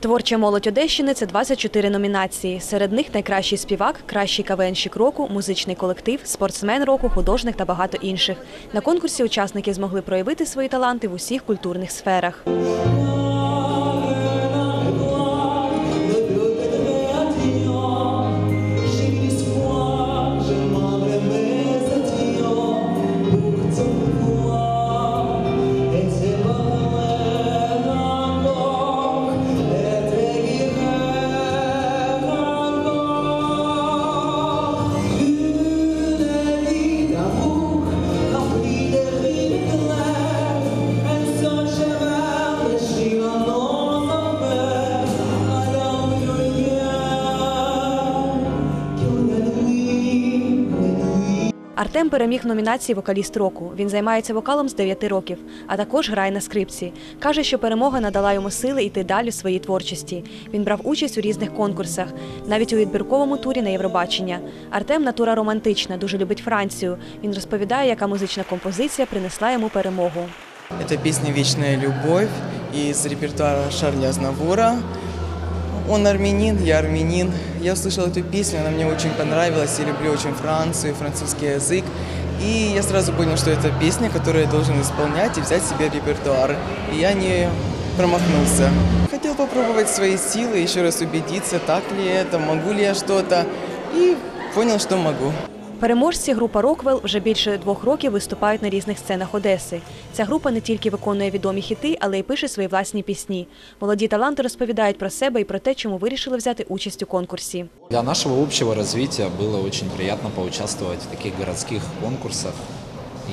Творча молодь Одещини це 24 номінації. Серед них найкращий співак, кращий КВНщик року, музичний колектив, спортсмен року, художник та багато інших. На конкурсі учасники змогли проявити свої таланти в усіх культурних сферах. Артем переміг номінації Вокаліст року. Він займається вокалом з 9 років, а також грає на скрипці. Каже, що перемога надала йому сили йти далі в своїй творчості. Він брав участь у різних конкурсах, навіть у відбірковому турі на Євробачення. Артем натура романтична, дуже любить Францію. Він розповідає, яка музична композиція принесла йому перемогу. Это песня «Вечная любовь» из репертуара Шарля Азнавура. Он армянин, я армянин. Я услышал эту песню, она мне очень понравилась. Я люблю очень Францию, французский язык. И я сразу понял, что это песня, которую я должен исполнять и взять себе репертуар. И я не промахнулся. Хотел попробовать свои силы, еще раз убедиться, так ли это, могу ли я что-то. И понял, что могу. Переможці група Роквел вже більше двох років виступають на різних сценах Одеси. Ця група не тільки виконує відомі хіти, але й пише свої власні пісні. Молоді таланти розповідають про себе і про те, чому вирішили взяти участь у конкурсі. Для нашего общего развития было очень приятно поучаствовать в таких городских конкурсах.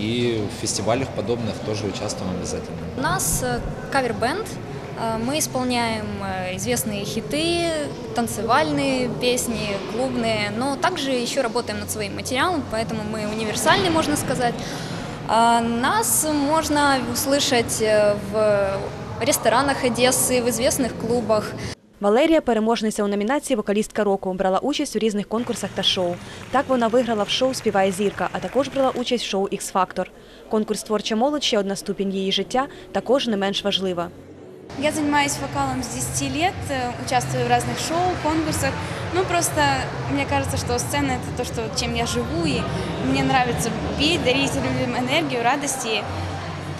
И в фестивалях подобных тоже участвуем обязательно. У нас э, кавер-бенд. Э, Мы исполняем э, известные хиты, танцевальные песни, клубные, но также еще работаем над своим материалом, поэтому мы универсальны, можно сказать. А Нас можно услышать э, в ресторанах Одессы, в известных клубах. Валерія, переможниця у номінації Вокалістка року, брала участь у різних конкурсах та шоу. Так вона виграла в шоу Співає зірка, а також брала участь в шоу Ікс Фактор. Конкурс Творча молодь ще одна ступінь її життя, також не менш важлива. Я занимаюсь вокалом с 10 лет, э, участвую в разных шоу, конкурсах. Ну, просто мне кажется, что сцена – это то, что, чем я живу, и мне нравится петь, дарить людям энергию, радости.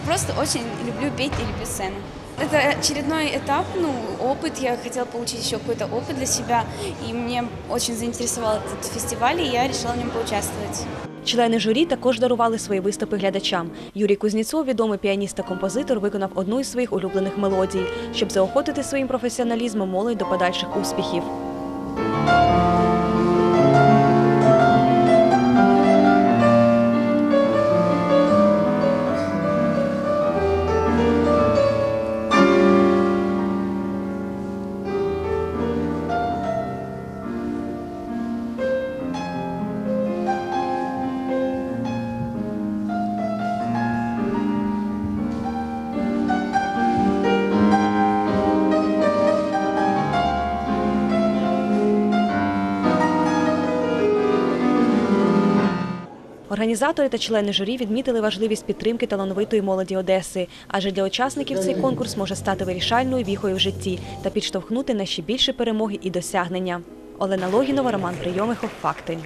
Просто очень люблю петь и люблю сцену. Это очередной этап, ну, опыт. Я хотела получить еще какой-то опыт для себя, и мне очень заинтересовал этот фестиваль, и я решила в нем поучаствовать. Члени журі також дарували свої виступи глядачам. Юрій Кузніцов, відомий піаніст та композитор, виконав одну із своїх улюблених мелодій, щоб заохотити своїм професіоналізмом молодь до подальших успіхів. Організатори та члени журі відмітили важливість підтримки талановитої молоді Одеси, адже для учасників цей конкурс може стати вирішальною віхою в житті та підштовхнути на ще більше перемоги і досягнення. Олена Логінова, Роман Прийомихов. Факти.